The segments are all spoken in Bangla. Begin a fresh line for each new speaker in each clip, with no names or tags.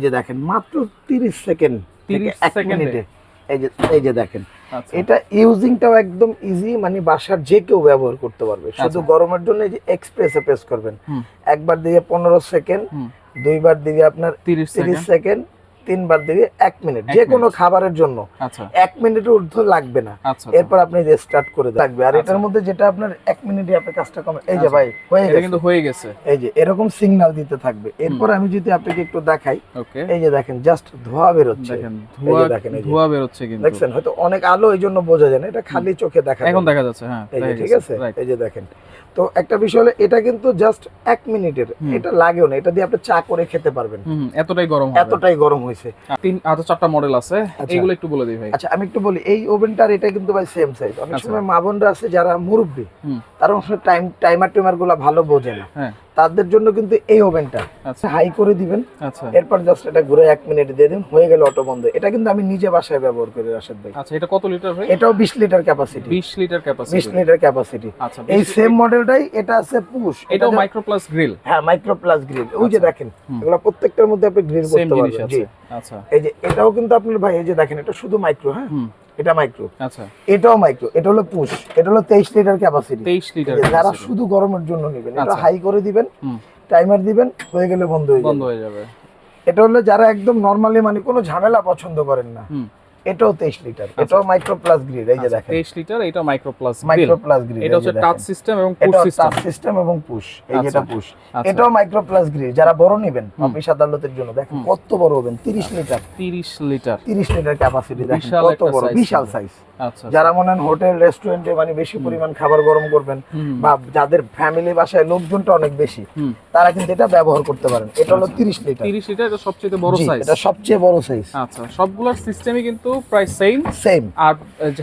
এই যে দেখেন মাত্র 30 সেকেন্ড
30 সেকেন্ডে?
এই যে এই যে দেখেন
আচ্ছা।
এটা ইউজিংটাও একদম ইজি মানে বাসার যে কেউ ব্যবহার করতে পারবে। শুধু
আচ্ছা।
গরমের জন্য এই যে এক্সপ্রেসে প্রেস করবেন। একবার দিয়ে 15 সেকেন্ড দুইবার দিয়ে আপনার
30
তিরিশ
সেকেন্ড।
সেকেন্ড তিনবার দিবে এক মিনিট যে কোনো খাবারের জন্য।
আচ্ছা।
এক মিনিটের ঊর্ধ্ব লাগবে না।
আচ্ছা
এরপর আপনি যে স্টার্ট করে লাগবে আর
আচ্ছা।
এটার মধ্যে যেটা আপনার এক মিনিটে আপনার কাজটা কমে এই যে
আচ্ছা।
ভাই হয়ে গেছে।
কিন্তু হয়ে গেছে।
এই যে এরকম সিগন্যাল দিতে থাকবে। এরপর আমি যদি আপনাকে একটু দেখাই। এই যে দেখেন জাস্ট ধোয়া বেরোচ্ছে।
দেখেন
এই
ধোঁয়া
দেখেন।
ধোঁয়া বের হচ্ছে কিন্তু।
দেখছেন? হয়তো অনেক আলো এই জন্য বোঝা যায় না। এটা খালি চোখে দেখা
এখন দেখা যাচ্ছে হ্যাঁ
এই যে ঠিক আছে? এই যে দেখেন। তো একটা বিষয় হলো এটা কিন্তু জাস্ট এক মিনিটের। এটা লাগেও না। এটা দিয়ে আপনি চা করে খেতে পারবেন।
এতটাই গরম
এতটাই গরম হয়েছে
তিন আচ্ছা চারটা মডেল আছে।
আচ্ছা।
এগুলো একটু বলে দিই ভাই।
আচ্ছা আমি একটু বলি এই ওভেনটার এটা কিন্তু ভাই সেম সাইজ অনেক
আচ্ছা।
সময় মা বোনরা আছে যারা মুরব্বী
হুম।
তারা টাইম টাইমার টাইমারগুলো ভালো বোঝে না।
হ্যাঁ।
তাদের জন্য কিন্তু এই ওভেনটা।
আচ্ছা।
হাই করে দিবেন।
আচ্ছা।
এরপর জাস্ট এটা ঘুরে এক মিনিট দিয়ে দিন হয়ে গেল অটো বন্ধ। এটা কিন্তু আমি নিজে বাসায় ব্যবহার করি রাশেদ ভাই।
আচ্ছা এটা কত লিটার ভাই?
এটাও বিশ litre capacity
20 litre capacity
litre capacity
আচ্ছা
এই
20
সেম মডেলটাই এটা আছে পুশ।
এটাও মাইক্রো প্লাস গ্রিল
হ্যাঁ মাইক্রো প্লাস গ্রিল ওই যে
আচ্ছা।
দেখেন এগুলো প্রত্যেকটার মধ্যে আপনি গ্রিল করতে পারবেন। জি।
আচ্ছা।
এই যে এটাও কিন্তু আপনার ভাই এই যে দেখেন এটা শুধু মাইক্রো হ্যাঁ? এটা মাইক্রো
আচ্ছা।
এটাও মাইক্রো এটা হলো পুশ এটা হলো তেইশ লিটার ক্যাপাসিটি
23 লিটার
যারা শুধু গরমের জন্য নেবেন এটা
আচ্ছা।
হাই করে দিবেন টাইমার দিবেন হয়ে গেলে বন্ধ হয়ে
বন্ধ
যাবে।
হয়ে যাবে।
এটা হলো যারা একদম নর্মালি মানে কোনো ঝামেলা পছন্দ করেন না। এটাও তেইশ লিটার এটাও মাইক্রো প্লাস এই যে
আচ্ছা,
দেখেন।
23 লিটার এটা মাইক্রো প্লাস
মাইক্রো প্লাস
এটা হচ্ছে টাচ সিস্টেম এবং পুশ
এটা
সিস্টেম
টাচ সিস্টেম এবং পুশ এই
আচ্ছা।
যেটা পুশ
আচ্ছা।
এটাও মাইক্রো প্লাস যারা বড় নেবেন অফিস আদালতের জন্য দেখেন কত বড় হবেন 30 লিটার।
30 লিটার।
30 লিটার ক্যাপাসিটি দেখেন কত বড় বিশাল সাইজ
আচ্ছা
যারা মনে হন হোটেল রেস্টুরেন্টে মানে বেশি পরিমাণ খাবার গরম করবেন বা যাদের ফ্যামিলি বাসায় লোকজনটা অনেক বেশি তারা কিন্তু এটা ব্যবহার করতে পারেন। এটা হলো
আচ্ছা।
30 লিটার।
30 লিটার এটা সবচেয়ে বড় সাইজ
এটা সবচেয়ে বড় সাইজ
আচ্ছা সবগুলোর সিস্টেমই কিন্তু প্রায় সেম
সেম
আর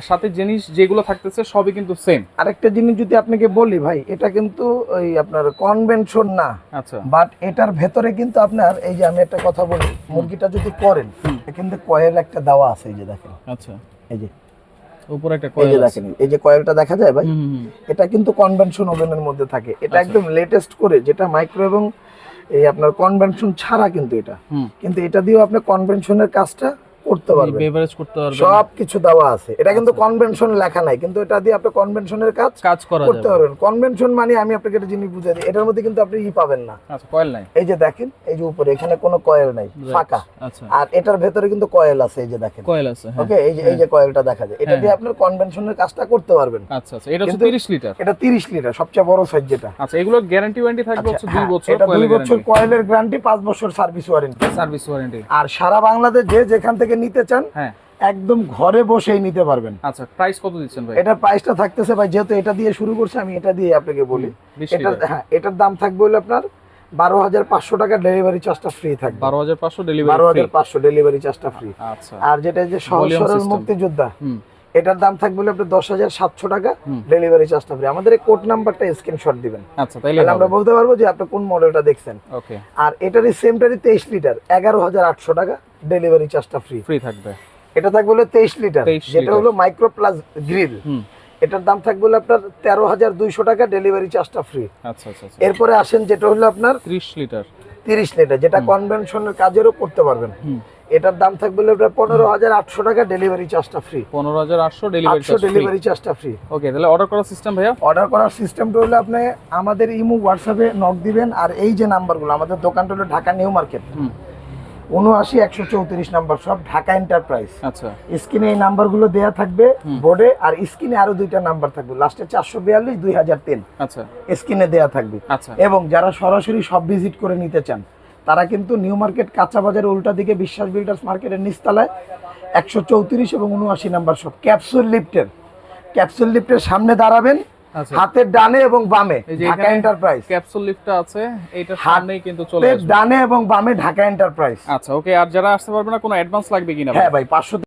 সাথে জিনিস যেগুলো থাকতেছে সবই কিন্তু সেম
আরেকটা জিনিস যদি আপনাকে বলি ভাই এটা কিন্তু ওই আপনার কনভেনশন না।
আচ্ছা।
বাট এটার ভেতরে কিন্তু আপনার এই যে আমি একটা কথা বলি মুরগিটা যদি করেন। কিন্তু কয়েল একটা দেওয়া আছে এই যে দেখেন।
আচ্ছা।
এই যে।
উপরে একটা কয়েল
দেখেন এই যে কয়েলটা দেখা যায় ভাই। এটা কিন্তু কনভেনশন ওভেনের মধ্যে থাকে। এটা
আচ্ছা।
একদম লেটেস্ট করে যেটা মাইক্রো এবং এই আপনার কনভেনশন ছাড়া কিন্তু এটা। কিন্তু এটা দিয়েও আপনি কনভেনশনের কাজটা করতে পারবেন।
বেভারেজ করতে পারবেন।
সব কিছু দেওয়া আছে। এটা কিন্তু
আচ্ছা।
কনভেনশন লেখা নাই কিন্তু এটা দিয়ে আপনি কনভেনশনের কাজ
কাজ
করতে পারবেন। কনভেনশন মানে আমি আপনাকে একটা জিনিস বুঝাই দিই এটার মধ্যে কিন্তু আপনি ই পাবেন না।
আচ্ছা কয়েল নাই?
এই যে দেখেন এই যে উপরে এখানে কোনো কয়েল নাই ফাঁকা।
আচ্ছা।
আর এটার ভেতরে কিন্তু কয়েল আছে এই যে দেখেন।
কয়েল আছে হ্যাঁ।
ওকে এই যে এই যে কয়েলটা দেখা যায়। এটা
হ্যাঁ,
দিয়ে আপনার কনভেনশনের কাজটা করতে পারবেন।
আচ্ছা আচ্ছা। এটা হচ্ছে 30 লিটার?
এটা 30 লিটার সবচেয়ে বড় সাইজ যেটা।
আচ্ছা এগুলোর গ্যারান্টি ওয়ারেন্টি থাকবে
আচ্ছা,
হচ্ছে 2
হ্যাঁ,
বছর
এটা দুই
কয়েলের
বছর
গ্যারান্টি
কয়েলের গ্যারান্টি পাঁচ বছর সার্ভিস ওয়ারেন্টি
সার্ভিস ওয়ারেন্টি
আর সারা বাংলাদেশ যে যেখান থেকে নিতে চান
হ্যাঁ।
একদম ঘরে বসেই নিতে পারবেন।
আচ্ছা প্রাইস কত দিচ্ছেন ভাই?
এটার প্রাইসটা থাকতেছে ভাই যেহেতু এটা দিয়ে শুরু করছে আমি এটা দিয়ে আপনাকে বলি। এটা হ্যাঁ এটার দাম থাকবে হলো আপনার বারো হাজার পাঁচশো টাকা ডেলিভারি চার্জটা ফ্রি থাকবে।
12500
বারো
ডেলিভারি
হাজার পাঁচশো ডেলিভারি চার্জটা ফ্রি
আচ্ছা।
আর যেটা যে সহজ সরল. মুক্তিযোদ্ধা
হুম।
এটার দাম থাকবে হলো আপনার দশ হাজার সাতশো টাকা। ডেলিভারি চার্জটা ফ্রি আমাদের এই কোড নাম্বারটা স্ক্রিনশট দিবেন।
আচ্ছা
তাহলে আমরা বলতে পারব যে আপনি কোন মডেলটা দেখছেন।
ওকে।
আর এটারই সেমটারই তেইশ লিটার এগারো হাজার আটশো টাকা ডেলিভারি চার্জটা ফ্রি
ফ্রি থাকবে।
এটা থাকবে হলো তেইশ লিটার যেটা। হলো মাইক্রো প্লাস গ্রিল
হুম।
এটার দাম থাকবে হলো আপনার তেরো হাজার দুইশো টাকা ডেলিভারি চার্জটা ফ্রি
আচ্ছা আচ্ছা
এরপরে আসেন যেটা হলো আপনার
30 লিটার
তিরিশ লিটার যেটা কনভেনশনের কাজেরও করতে পারবেন।
হুম।
এটার দাম থাকবে আপনার পনেরো হাজার আটশো টাকা ডেলিভারি চার্জটা ফ্রি
15800 ডেলিভারি
আটশো
চার্জ ফ্রি
ডেলিভারি চার্জটা ফ্রি
ওকে তাহলে অর্ডার করার সিস্টেম ভাইয়া?
অর্ডার করার সিস্টেমটা হলো আপনি আমাদের ইমো হোয়াটসঅ্যাপে নক দিবেন আর এই যে নাম্বারগুলো আমাদের দোকানটা হলো ঢাকা নিউ মার্কেট। উনআশি একশো চৌত্রিশ নাম্বার সব ঢাকা এন্টারপ্রাইজ
আচ্ছা।
স্ক্রিনে এই নাম্বারগুলো দেয়া থাকবে বোর্ডে আর স্ক্রিনে আরও দুইটা নাম্বার থাকবে। লাস্টে চারশো বিয়াল্লিশ দুই হাজার তিন।
আচ্ছা।
স্ক্রিনে দেয়া থাকবে।
আচ্ছা।
এবং যারা সরাসরি সব ভিজিট করে নিতে চান তারা কিন্তু নিউ মার্কেট কাঁচা বাজারের উল্টা দিকে বিশ্বাস বিল্ডার্স মার্কেটের নিচতলায় একশো চৌত্রিশ এবং উনআশি নাম্বার সব ক্যাপসুল লিফটের। ক্যাপসুল লিফটের সামনে দাঁড়াবেন
আচ্ছা।
হাতের ডানে এবং বামে ঢাকা এন্টারপ্রাইজ।
ক্যাপসুল লিফটটা আছে
হাত-
সামনেই কিন্তু চলে আসবে।
ডানে এবং বামে ঢাকা এন্টারপ্রাইজ।
আচ্ছা ওকে আর যারা আসতে পারবে না কোনো অ্যাডভান্স লাগবে কিনা ভাই?
হ্যাঁ ভাই পাঁচশো